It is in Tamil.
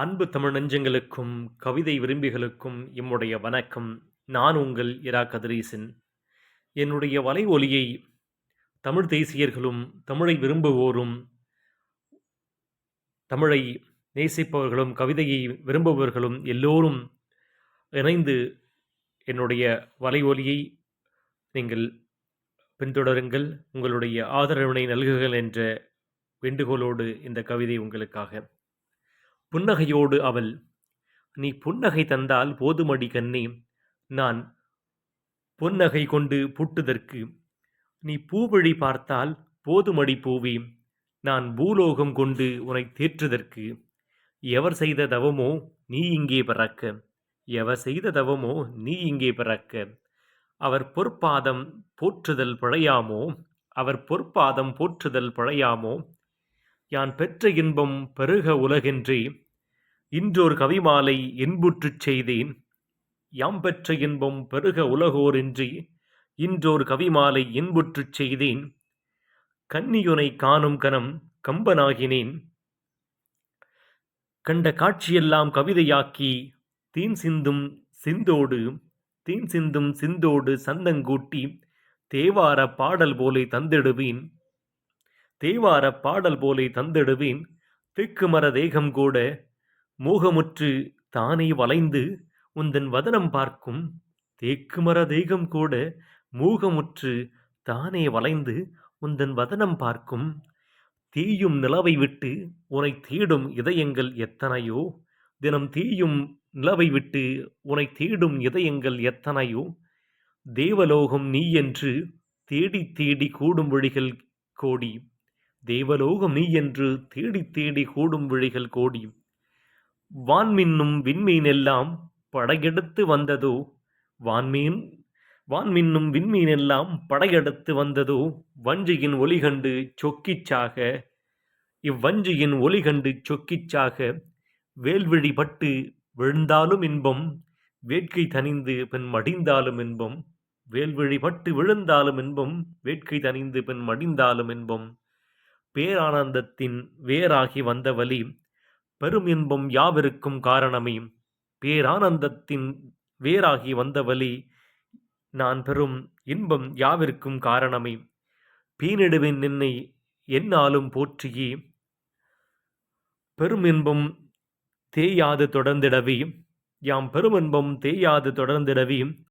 அன்பு தமிழ் நெஞ்சங்களுக்கும் கவிதை விரும்பிகளுக்கும் எம்முடைய வணக்கம். நான் உங்கள் இரா கதிரீசன். என்னுடைய வலை ஒலியை தமிழ் தேசியர்களும் தமிழை விரும்புவோரும் தமிழை நேசிப்பவர்களும் கவிதையை விரும்புபவர்களும் எல்லோரும் இணைந்து என்னுடைய வலை ஒலியை நீங்கள் பின்தொடருங்கள். உங்களுடைய ஆதரவினை நல்குகள் என்ற வேண்டுகோளோடு இந்த கவிதை உங்களுக்காக புன்னகையோடு அவள் நீ புன்னகை தந்தால் போதுமடி கண்ணே நான் பொன்னகை கொண்டு பூட்டுதற்கு. நீ பூவழி பார்த்தால் போதுமடி பூவே நான் பூலோகம் கொண்டு உனை தேற்றுதற்கு. எவர் செய்த தவமோ நீ இங்கே பிறக்க. எவர் செய்த தவமோ நீ இங்கே பிறக்க. அவர் பொற்பாதம் போற்றுதல் பழையாமோ அவர் பொற்பாதம் போற்றுதல் பழையாமோ யான் பெற்ற இன்பம் பெருக உலகின்றி இன்றொரு கவிமாலை என்புற்றுச் செய்தேன். யாம் பெற்ற இன்பம் பெருக உலகோரின்றி இன்றொரு கவிமாலை என்புற்றுச் செய்தேன். கன்னியுனை காணும் கணம் கம்பனாகினேன். கண்ட காட்சியெல்லாம் கவிதையாக்கி தீன் சிந்தும் சிந்தோடு தீன் சிந்தும் சிந்தோடு சந்தங்கூட்டி தேவார பாடல் போலே தந்திடுவேன். தேவார பாடல் போலே தந்திடுவேன். திக்குமர தேகம் கூட மோகமுற்று தானே வளைந்து உந்தன் வதனம் பார்க்கும். தேக்குமர தேகம் கூட மூகமுற்று தானே வளைந்து உந்தன் வதனம் பார்க்கும். தீயும் நிலவை விட்டு உனை தேடும் இதயங்கள் எத்தனையோ? தினம் தீயும் நிலவை விட்டு உனை தேடும் இதயங்கள் எத்தனையோ? தேவலோகம் நீ என்று தேடி தேடி கூடும் வழிகள் கோடி தேவலோகம் நீ என்று தேடி தேடி கூடும் வழிகள் கோடி. வான்மின்னும் விண்மீனெல்லாம் படையெடுத்து வந்ததோ? வான்மீன் வான்மின்னும் விண்மீனெல்லாம் படையெடுத்து வந்ததோ? வஞ்சியின் ஒளிகண்டு சொக்கிச்சாக இவ்வஞ்சியின் ஒளிகண்டு சொக்கிச்சாக வேல்விழி பட்டு விழுந்தாலும் இன்பம் வேட்கை தனிந்து பின் மடிந்தாலும் இன்பம். வேல்விழி பட்டு விழுந்தாலும் இன்பம் வேட்கை தனிந்து பின் மடிந்தாலும் இன்பம். பேரானந்தத்தின் வேறாகி வந்தவழி பெரும் இன்பம் யாவிருக்கும் காரணமே. பேரானந்தத்தின் வேறாகி வந்தவழி நான் பெறும் இன்பம் யாவிருக்கும் காரணமே. பீனிடுவேன் நின்னை என்னாலும் போற்றியே. பெரும் இன்பம் தேயாது தொடர்ந்திடவே. யாம் பெரும் இன்பம் தேயாது தொடர்ந்திடவே.